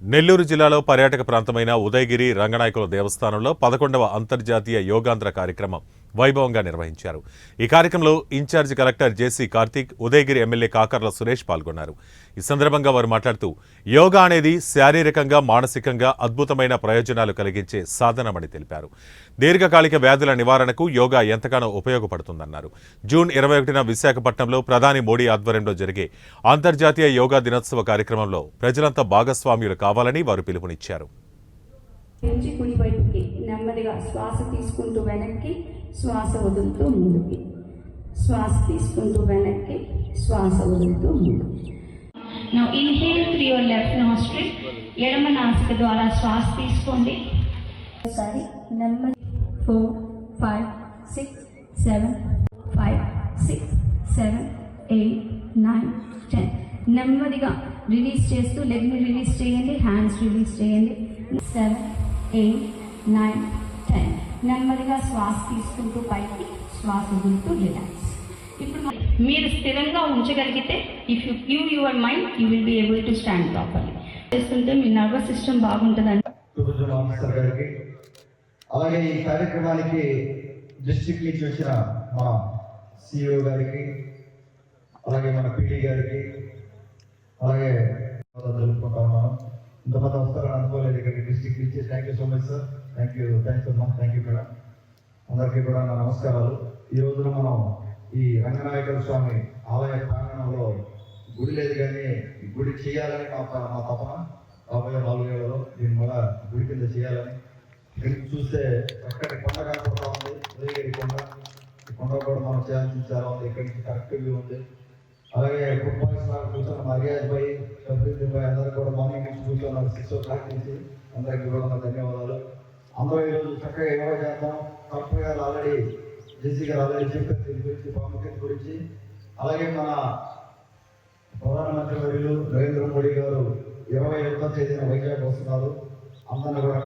నెల్లూరు జిల్లాలో పర్యాటక ప్రాంతమైన ఉదయగిరి రంగనాయకుల దేవస్థానంలో పదకొండవ అంతర్జాతీయ యోగాంధ్ర కార్యక్రమం. వైభవంగా నిర్వహించారు. ఈ కార్యక్రమంలో in charge collector JC Karthik Udayagiri MLA Kakarla Suresh పాల్గొన్నారు. ఈ సందర్భంగా వారు మాట్లాడుతూ యోగా అనేది శారీరకంగా మానసికంగా అద్భుతమైన ప్రయోజనాలు కలిగించే సాధనమని తెలిపారు. దీర్ఘకాలిక వ్యాధుల నివారణకు యోగా ఎంతగానో ఉపయోగపడుతుందన్నారు. జూన్ ఇరవై ఒకటిన విశాఖపట్నంలో ప్రధాని మోడీ ఆధ్వర్యంలో జరిగే అంతర్జాతీయ యోగా దినోత్సవ కార్యక్రమంలో ప్రజలంతా భాగస్వామ్యులు కావాలని వారు పిలుపునిచ్చారు. నుంచి కుడి వైపుకి నెమ్మదిగా శ్వాస తీసుకుంటూ వెనక్కి శ్వాస వదులుతూ ముందుకి. శ్వాస తీసుకుంటూ వెనక్కి శ్వాస వదులుతూ ముందుకి. Now inhale through your left nostril. ఎడమ నాసిక ద్వారా శ్వాస తీసుకోండి. ఒకసారి నెమ్మది. Four five six seven five six seven eight nine ten నెమ్మదిగా రిలీజ్ చేస్తూ లెగ్ని రిలీజ్ చేయండి హ్యాండ్స్ రిలీజ్ చేయండి. సెవెన్ ఎయిట్ నైన్ టెన్ నెమ్మదిగా శ్వాస తీసుకుంటూ పైకి శ్వాస వదులుతూ రిలాక్స్ ఇప్పుడు మీరు స్థిరంగా ఉంచగలిగితే if you cue your mind you will be able to stand properly చేస్తుంటే మీ నర్వస్ సిస్టమ్ బాగుంటుందని అలాగే ఈ కార్యక్రమానికి డిస్ట్రిక్ట్ నుంచి వచ్చిన మా సిఇఓ గారికి అలాగే మన పీడీ గారికి అలాగే జరుపుకుంటా ఉన్నాను ఇంతమంది వస్తారని అనుకోలేదు ఇక్కడికి డిస్ట్రిక్ట్ నుంచి thank you so much sir thank you thanks అమ్మా థ్యాంక్ యూ మేడం అందరికీ కూడా నా నమస్కారాలు. ఈ రోజున మనం ఈ రంగనాయకుల స్వామి ఆలయ ప్రాంగణంలో గుడి లేదు కానీ గుడి చేయాలని మా మా తపన రాబోయే నాలుగేళ్ళలో దీన్ని వల్ల గుడి కింద చేయాలని. ఇక్కడ చూస్తే చక్కటి కొండ కనపడతా ఉంది. ఉదయగిరి కొండ. ఈ కొండ కూడా మనం చేయాల్సిన చాలా ఉంది. ఇక్కడ నుంచి కరెక్ట్ వ్యూ ఉంది. అలాగే ఫుడ్ బాయ్స్ లాగా కూర్చొని మర్యాద పోయి షబ్బీర్ భాయ్ అందరూ కూడా మార్నింగ్ నుంచి కూర్చున్నారు. సిక్స్ ఓ క్లాక్ నుంచి అందరికీ కూడా ధన్యవాదాలు. అందరూ ఈరోజు చక్కగా యోగా చేద్దాం. కలెక్టర్ గారు ఆల్రెడీ జేసీ గారు ఆల్రెడీ చెప్పారు దీని గురించి ప్రాముఖ్యత గురించి. అలాగే మన ప్రధానమంత్రి వర్యులు నరేంద్ర మోడీ గారు ఇరవై ఒకటో తేదీన వైజాగ్ వస్తున్నారు. అందరిని కూడా